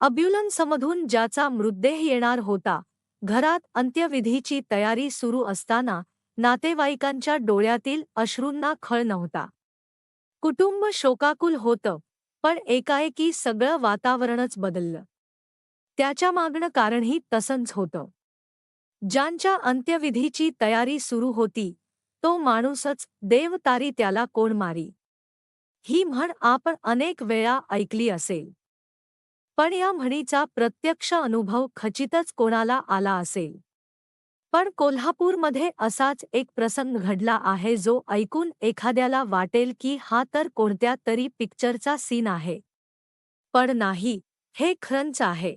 अब्युलन्समधून ज्याचा मृतदेह येणार होता घरात अंत्यविधीची तयारी सुरू असताना नातेवाईकांच्या डोळ्यातील अश्रूंना खळ नव्हता. कुटुंब शोकाकुल होतं पण एकाएकी सगळं वातावरणच बदललं. त्याच्या मागणं कारणही तसंच होतं. ज्यांच्या अंत्यविधीची तयारी सुरू होती तो माणूसच देव तारी त्याला कोण मारी? ही म्हण आपण अनेक वेळा ऐकली असेल. पण या म्हणीचा प्रत्यक्ष अनुभव खचितच कोणाला आला असेल. पण कोल्हापूरमध्ये असाच एक प्रसंग घडला आहे जो ऐकून एखाद्याला वाटेल की हा तर कोणत्या तरी पिक्चरचा सीन आहे. पण नाही हे खरंच आहे.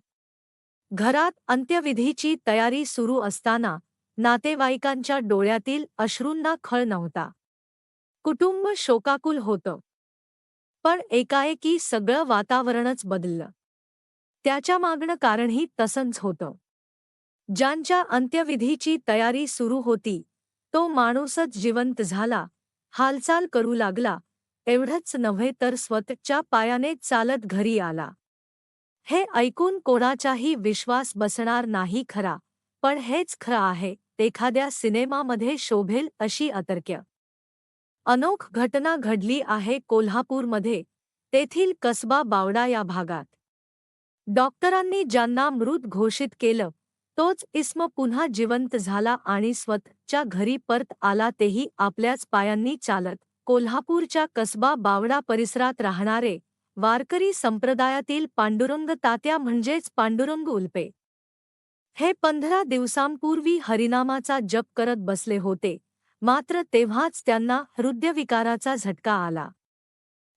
घरात अंत्यविधीची तयारी सुरू असताना नातेवाईकांच्या डोळ्यातील अश्रूंना खळ नव्हता. कुटुंब शोकाकुल होतं. पण एकाएकी सगळं वातावरणच बदललं. त्याच्या मागणं कारणही तसंच होतं. ज्यांच्या अंत्यविधीची तयारी सुरू होती तो माणूसच जिवंत झाला हालचाल करू लागला एवढंच नव्हे तर स्वतःच्या पायाने चालत घरी आला. हे ऐकून कोणाचाही विश्वास बसणार नाही खरा पण हेच खरं आहे एखाद्या सिनेमामध्ये शोभेल अशी अतर्क्य. अनोख घटना घडली आहे कोल्हापूरमध्ये तेथील कसबा बावडा या भागात. डॉक्टरांनी ज्यांना मृत घोषित केलं तोच इस्म पुन्हा जिवंत झाला आणि स्वतःच्या घरी परत आला तेही आपल्याच पायांनी चालत. कोल्हापूरच्या कसबा बावडा परिसरात राहणारे वारकरी संप्रदायातील पांडुरंग तात्या म्हणजेच पांडुरंग उल्पे. हे पंधरा दिवसांपूर्वी हरिनामाचा जप करत बसले होते मात्र तेव्हाच त्यांना हृदयविकाराचा झटका आला.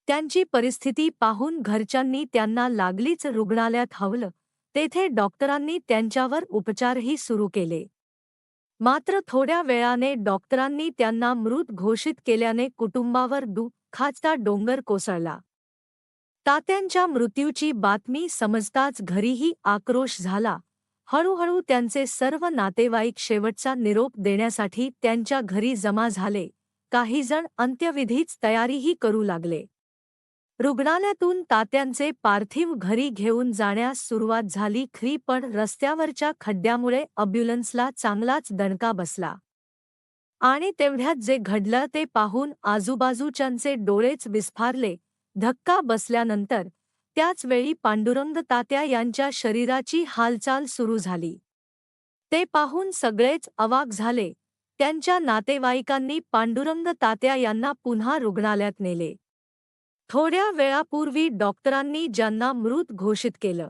त्यांची परिस्थिती पाहून घरच्यांनी त्यांना लागलीच रुग्णालयात हवलं. तेथे डॉक्टरांनी त्यांच्यावर उपचारही सुरू केले. मात्र थोड्या वेळाने डॉक्टरांनी त्यांना मृत घोषित केल्याने कुटुंबावर दुःखाचा डोंगर कोसळला. तात्यांच्या मृत्यूची बातमी समजताच घरीही आक्रोश झाला. हळूहळू त्यांचे सर्व नातेवाईक शेवटचा निरोप देण्यासाठी त्यांच्या घरी जमा झाले. काहीजण अंत्यविधीच तयारीही करू लागले. रुग्णालयातून तात्यांचे पार्थिव घरी घेऊन जाण्यास सुरुवात झाली. खरी पण रस्त्यावरच्या खड्ड्यामुळे अब्युलन्सला चांगलाच दणका बसला. आणि तेवढ्यात जे घडलं ते पाहून आजूबाजूच्यांचे डोळेच विस्फारले. धक्का बसल्यानंतर त्याच वेळी पांडुरंग तात्या यांच्या शरीराची हालचाल सुरू झाली. ते पाहून सगळेच अवाक झाले. त्यांच्या नातेवाईकांनी पांडुरंग तात्या यांना पुन्हा रुग्णालयात नेले. थोड्या वेळापूर्वी डॉक्टरांनी ज्यांना मृत घोषित केलं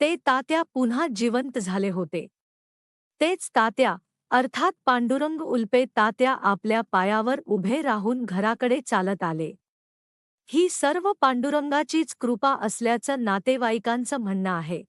ते तात्या पुन्हा जिवंत झाले होते. तेच तात्या अर्थात पांडुरंग उल्पे तात्या आपल्या पायावर उभे राहून घराकडे चालत आले. ही सर्व पांडुरंगाचीच कृपा असल्याचं नातेवाईकांचं म्हणणं आहे.